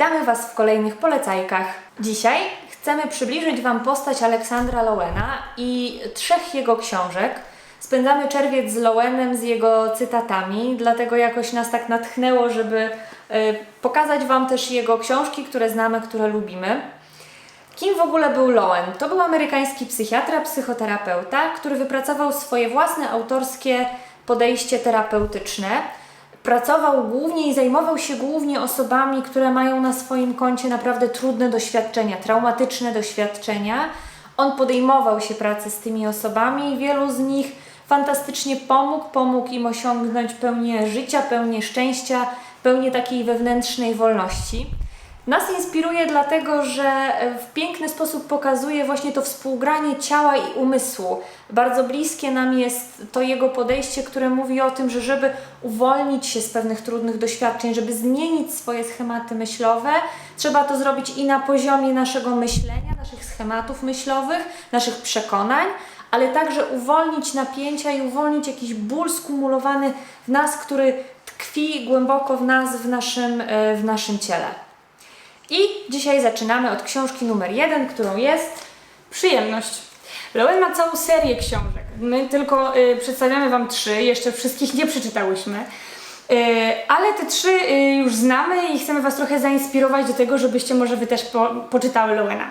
Witamy Was w kolejnych polecajkach. Dzisiaj chcemy przybliżyć Wam postać Aleksandra Lowena i trzech jego książek. Spędzamy czerwiec z Lowenem, z jego cytatami, dlatego jakoś nas tak natchnęło, żeby y, pokazać Wam też jego książki, które znamy, które lubimy. Kim w ogóle był Lowen? To był amerykański psychiatra, psychoterapeuta, który wypracował swoje własne autorskie podejście terapeutyczne. Pracował głównie i zajmował się głównie osobami, które mają na swoim koncie naprawdę trudne doświadczenia, traumatyczne doświadczenia. On podejmował się pracy z tymi osobami i wielu z nich fantastycznie pomógł, pomógł im osiągnąć pełnię życia, pełnię szczęścia, pełnię takiej wewnętrznej wolności. Nas inspiruje dlatego, że w piękny sposób pokazuje właśnie to współgranie ciała i umysłu. Bardzo bliskie nam jest to jego podejście, które mówi o tym, że żeby uwolnić się z pewnych trudnych doświadczeń, żeby zmienić swoje schematy myślowe, trzeba to zrobić i na poziomie naszego myślenia, naszych schematów myślowych, naszych przekonań, ale także uwolnić napięcia i uwolnić jakiś ból skumulowany w nas, który tkwi głęboko w nas, w naszym, e, w naszym ciele. I dzisiaj zaczynamy od książki numer jeden, którą jest Przyjemność. Lowen ma całą serię książek. My tylko y, przedstawiamy Wam trzy, jeszcze wszystkich nie przeczytałyśmy. Y, ale te trzy y, już znamy i chcemy Was trochę zainspirować do tego, żebyście może Wy też po, poczytały Lowena.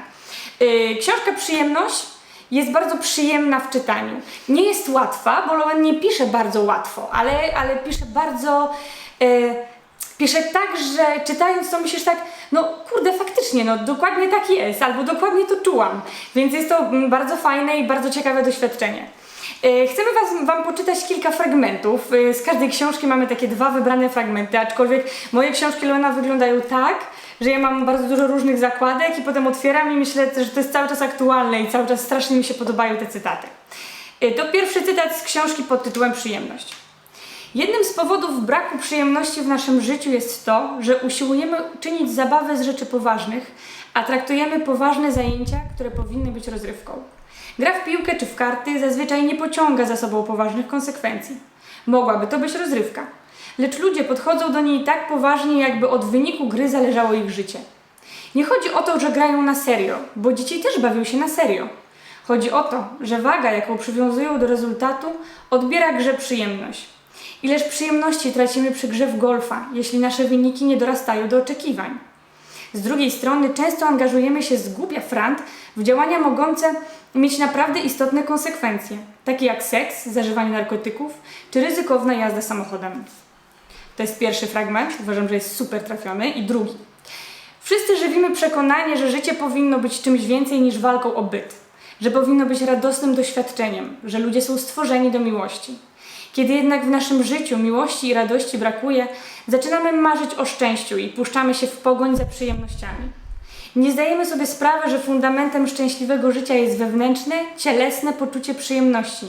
Y, książka Przyjemność jest bardzo przyjemna w czytaniu. Nie jest łatwa, bo Lowen nie pisze bardzo łatwo, ale, ale pisze bardzo... Y, pisze tak, że czytając to myślisz tak, no kurde, faktycznie, no dokładnie tak jest, albo dokładnie to czułam. Więc jest to mm, bardzo fajne i bardzo ciekawe doświadczenie. E, Chcemy was, Wam poczytać kilka fragmentów. E, Z każdej książki mamy takie dwa wybrane fragmenty, aczkolwiek moje książki Lena wyglądają tak, że ja mam bardzo dużo różnych zakładek i potem otwieram i myślę, że to jest cały czas aktualne i cały czas strasznie mi się podobają te cytaty. E, To pierwszy cytat z książki pod tytułem Przyjemność. Jednym z powodów braku przyjemności w naszym życiu jest to, że usiłujemy czynić zabawę z rzeczy poważnych, a traktujemy poważne zajęcia, które powinny być rozrywką. Gra w piłkę czy w karty zazwyczaj nie pociąga za sobą poważnych konsekwencji. Mogłaby to być rozrywka, lecz ludzie podchodzą do niej tak poważnie, jakby od wyniku gry zależało ich życie. Nie chodzi o to, że grają na serio, bo dzieci też bawią się na serio. Chodzi o to, że waga, jaką przywiązują do rezultatu, odbiera grze przyjemność. Ileż przyjemności tracimy przy grze w golfa, jeśli nasze wyniki nie dorastają do oczekiwań. Z drugiej strony często angażujemy się z głupia frant w działania mogące mieć naprawdę istotne konsekwencje, takie jak seks, zażywanie narkotyków czy ryzykowna jazda samochodem. To jest pierwszy fragment, uważam, że jest super trafiony. I drugi. Wszyscy żywimy przekonanie, że życie powinno być czymś więcej niż walką o byt, że powinno być radosnym doświadczeniem, że ludzie są stworzeni do miłości. Kiedy jednak w naszym życiu miłości i radości brakuje, zaczynamy marzyć o szczęściu i puszczamy się w pogoń za przyjemnościami. Nie zdajemy sobie sprawy, że fundamentem szczęśliwego życia jest wewnętrzne, cielesne poczucie przyjemności,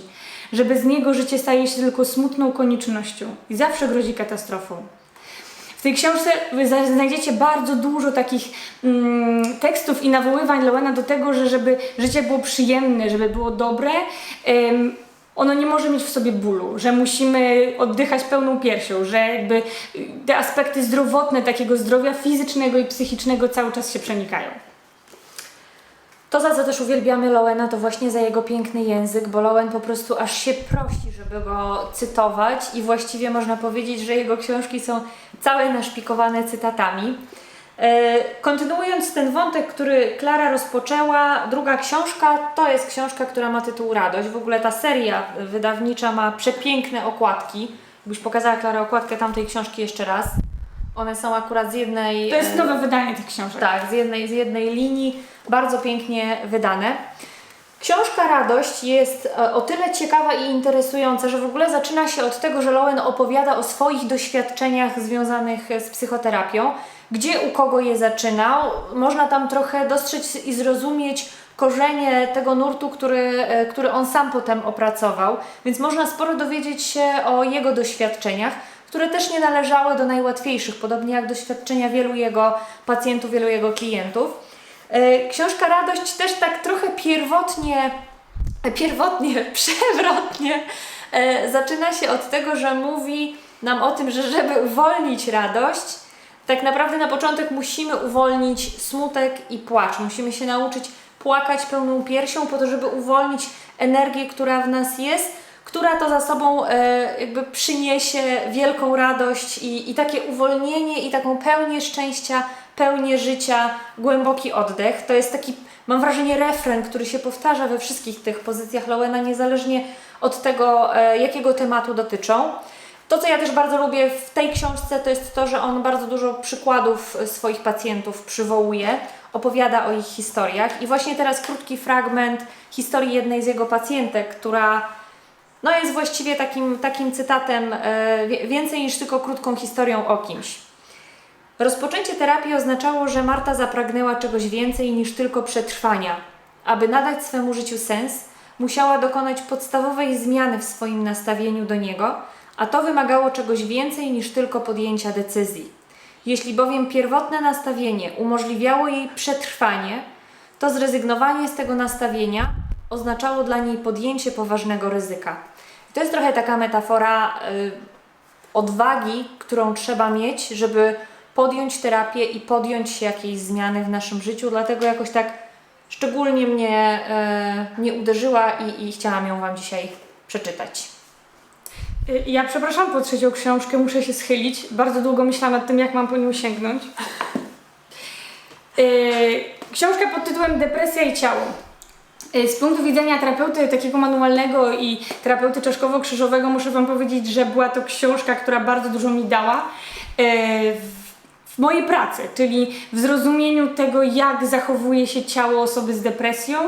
że bez niego życie staje się tylko smutną koniecznością i zawsze grozi katastrofą. W tej książce znajdziecie bardzo dużo takich mm, tekstów i nawoływań Lowena do tego, że żeby życie było przyjemne, żeby było dobre, ono nie może mieć w sobie bólu, że musimy oddychać pełną piersią, że jakby te aspekty zdrowotne takiego zdrowia fizycznego i psychicznego cały czas się przenikają. To, za co też uwielbiamy Lowena, to właśnie za jego piękny język, bo Lowen po prostu aż się prosi, żeby go cytować i właściwie można powiedzieć, że jego książki są całe naszpikowane cytatami. E, Kontynuując ten wątek, który Klara rozpoczęła, druga książka to jest książka, która ma tytuł Radość. W ogóle ta seria wydawnicza ma przepiękne okładki. Jakbyś pokazała Klara okładkę tamtej książki jeszcze raz. One są akurat z jednej. To jest e, nowe wydanie tych książek. tak, z jednej, z jednej linii, bardzo pięknie wydane. Książka Radość jest e, o tyle ciekawa i interesująca, że w ogóle zaczyna się od tego, że Lowen opowiada o swoich doświadczeniach związanych z psychoterapią, gdzie u kogo je zaczynał. Można tam trochę dostrzec i zrozumieć korzenie tego nurtu, który, e, który on sam potem opracował, więc można sporo dowiedzieć się o jego doświadczeniach, które też nie należały do najłatwiejszych, podobnie jak doświadczenia wielu jego pacjentów, wielu jego klientów. E, Książka Radość też tak trochę pierwotnie, pierwotnie, przewrotnie e, zaczyna się od tego, że mówi nam o tym, że żeby uwolnić radość, tak naprawdę na początek musimy uwolnić smutek i płacz. Musimy się nauczyć płakać pełną piersią po to, żeby uwolnić energię, która w nas jest, która to za sobą e, jakby przyniesie wielką radość i, i takie uwolnienie i taką pełnię szczęścia, pełnię życia, głęboki oddech. To jest taki, mam wrażenie, refren, który się powtarza we wszystkich tych pozycjach Lowena, niezależnie od tego, e, jakiego tematu dotyczą. To, co ja też bardzo lubię w tej książce, to jest to, że on bardzo dużo przykładów e, swoich pacjentów przywołuje, opowiada o ich historiach. I właśnie teraz krótki fragment historii jednej z jego pacjentek, która no jest właściwie takim, takim cytatem wie- więcej niż tylko krótką historią o kimś. Rozpoczęcie terapii oznaczało, że Marta zapragnęła czegoś więcej niż tylko przetrwania. Aby nadać swemu życiu sens, musiała dokonać podstawowej zmiany w swoim nastawieniu do niego, a to wymagało czegoś więcej niż tylko podjęcia decyzji. Jeśli bowiem pierwotne nastawienie umożliwiało jej przetrwanie, to zrezygnowanie z tego nastawienia oznaczało dla niej podjęcie poważnego ryzyka. I to jest trochę taka metafora y, odwagi, którą trzeba mieć, żeby podjąć terapię i podjąć jakiejś zmiany w naszym życiu. Dlatego jakoś tak szczególnie mnie y, nie uderzyła i, i chciałam ją Wam dzisiaj przeczytać. Y, Ja przepraszam po trzecią książkę, muszę się schylić. Bardzo długo myślałam nad tym, jak mam po nią sięgnąć. Y, Książka pod tytułem Depresja i ciało. Y, Z punktu widzenia terapeuty takiego manualnego i terapeuty czaszkowo-krzyżowego muszę Wam powiedzieć, że była to książka, która bardzo dużo mi dała w- mojej pracy, czyli w zrozumieniu tego, jak zachowuje się ciało osoby z depresją,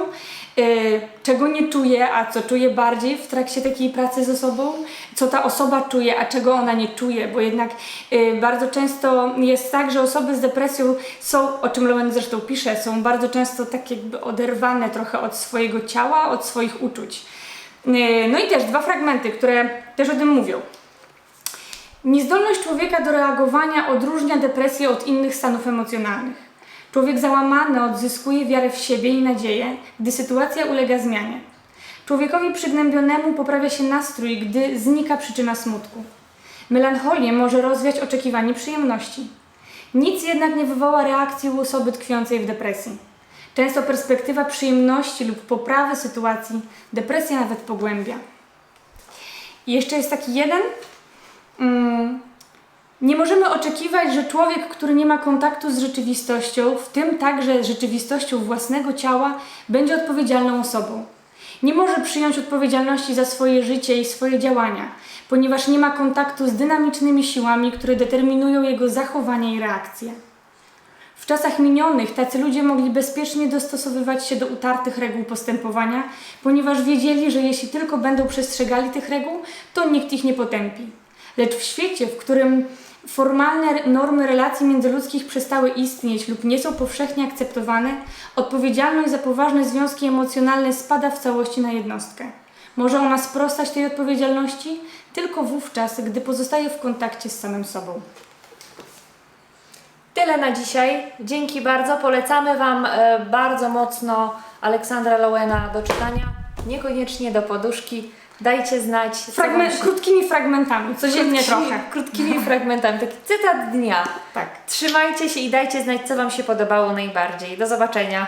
czego nie czuje, a co czuje bardziej w trakcie takiej pracy z osobą, co ta osoba czuje, a czego ona nie czuje, bo jednak y, bardzo często jest tak, że osoby z depresją są, o czym Lowen zresztą pisze, są bardzo często tak jakby oderwane trochę od swojego ciała, od swoich uczuć. Y, No i też dwa fragmenty, które też o tym mówią. Niezdolność człowieka do reagowania odróżnia depresję od innych stanów emocjonalnych. Człowiek załamany odzyskuje wiarę w siebie i nadzieję, gdy sytuacja ulega zmianie. Człowiekowi przygnębionemu poprawia się nastrój, gdy znika przyczyna smutku. Melancholię może rozwiać oczekiwanie przyjemności. Nic jednak nie wywoła reakcji u osoby tkwiącej w depresji. Często perspektywa przyjemności lub poprawy sytuacji depresję nawet pogłębia. I jeszcze jest taki jeden, Mm, Nie możemy oczekiwać, że człowiek, który nie ma kontaktu z rzeczywistością, w tym także rzeczywistością własnego ciała, będzie odpowiedzialną osobą. Nie może przyjąć odpowiedzialności za swoje życie i swoje działania, ponieważ nie ma kontaktu z dynamicznymi siłami, które determinują jego zachowanie i reakcje. W czasach minionych tacy ludzie mogli bezpiecznie dostosowywać się do utartych reguł postępowania, ponieważ wiedzieli, że jeśli tylko będą przestrzegali tych reguł, to nikt ich nie potępi. Lecz w świecie, w którym formalne normy relacji międzyludzkich przestały istnieć lub nie są powszechnie akceptowane, odpowiedzialność za poważne związki emocjonalne spada w całości na jednostkę. Może ona sprostać tej odpowiedzialności tylko wówczas, gdy pozostaje w kontakcie z samym sobą. Tyle na dzisiaj. Dzięki bardzo. Polecamy Wam e, bardzo mocno Aleksandra Lowena do czytania. Niekoniecznie do poduszki. Dajcie znać. Fragment, się- krótkimi fragmentami, codziennie krótkimi- trochę. Krótkimi fragmentami. Taki cytat dnia. Tak. Trzymajcie się i dajcie znać, co Wam się podobało najbardziej. Do zobaczenia.